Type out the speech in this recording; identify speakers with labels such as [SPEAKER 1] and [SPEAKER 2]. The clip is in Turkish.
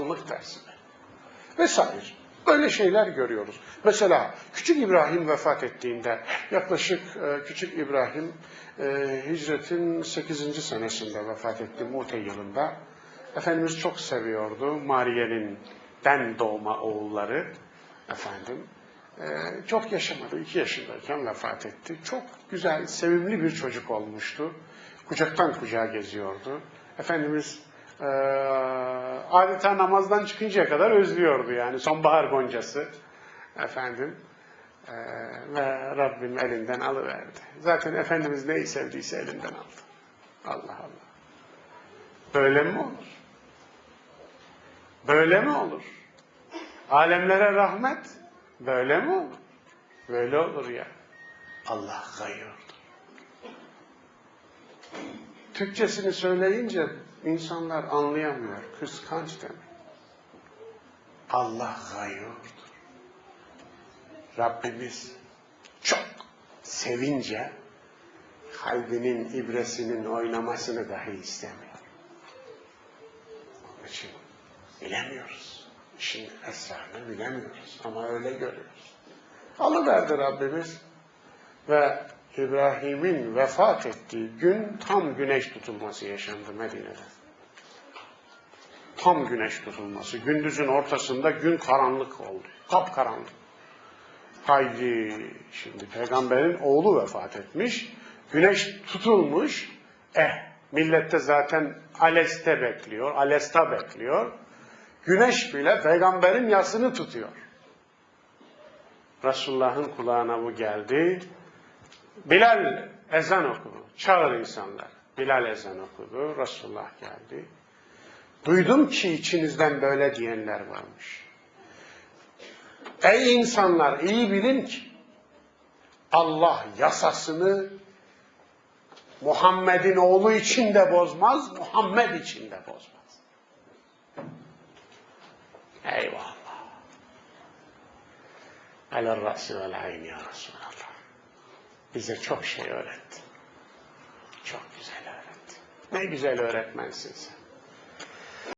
[SPEAKER 1] insanlık dersine. Vesaire. Böyle şeyler görüyoruz. Mesela Küçük İbrahim vefat ettiğinde yaklaşık e, Küçük İbrahim e, hicretin 8. senesinde vefat etti Mute yılında. Efendimiz çok seviyordu Mariye'nin den doğma oğulları efendim. E, çok yaşamadı. iki yaşındayken vefat etti. Çok güzel, sevimli bir çocuk olmuştu. Kucaktan kucağa geziyordu. Efendimiz e, adeta namazdan çıkıncaya kadar özlüyordu yani sonbahar goncası efendim E, ve Rabbim elinden alıverdi. Zaten Efendimiz neyi sevdiyse elinden aldı. Allah Allah. Böyle mi olur? Böyle mi olur? Alemlere rahmet böyle mi olur? Böyle olur ya. Allah gayyordur. Türkçesini söyleyince insanlar anlayamıyor. Kıskanç demek. Allah gayyordur. Rabbimiz çok sevince kalbinin ibresinin oynamasını dahi istemiyor. Onun için bilemiyoruz. İşin esrarını bilemiyoruz ama öyle görüyoruz. Alıverdi Rabbimiz ve İbrahim'in vefat ettiği gün tam güneş tutulması yaşandı Medine'de. Tam güneş tutulması. Gündüzün ortasında gün karanlık oldu. Kapkaranlık. Haydi şimdi peygamberin oğlu vefat etmiş. Güneş tutulmuş. Eh millette zaten Aleste bekliyor. Alesta bekliyor. Güneş bile peygamberin yasını tutuyor. Resulullah'ın kulağına bu geldi. Bilal ezan okudu. Çağır insanlar. Bilal ezan okudu. Resulullah geldi. Duydum ki içinizden böyle diyenler varmış. Ey insanlar iyi bilin ki Allah yasasını Muhammed'in oğlu için de bozmaz, Muhammed için de bozmaz. Eyvallah. Alel ra'si vel ayn ya Resulallah. Bize çok şey öğretti. Çok güzel öğretti. Ne güzel öğretmensin sen.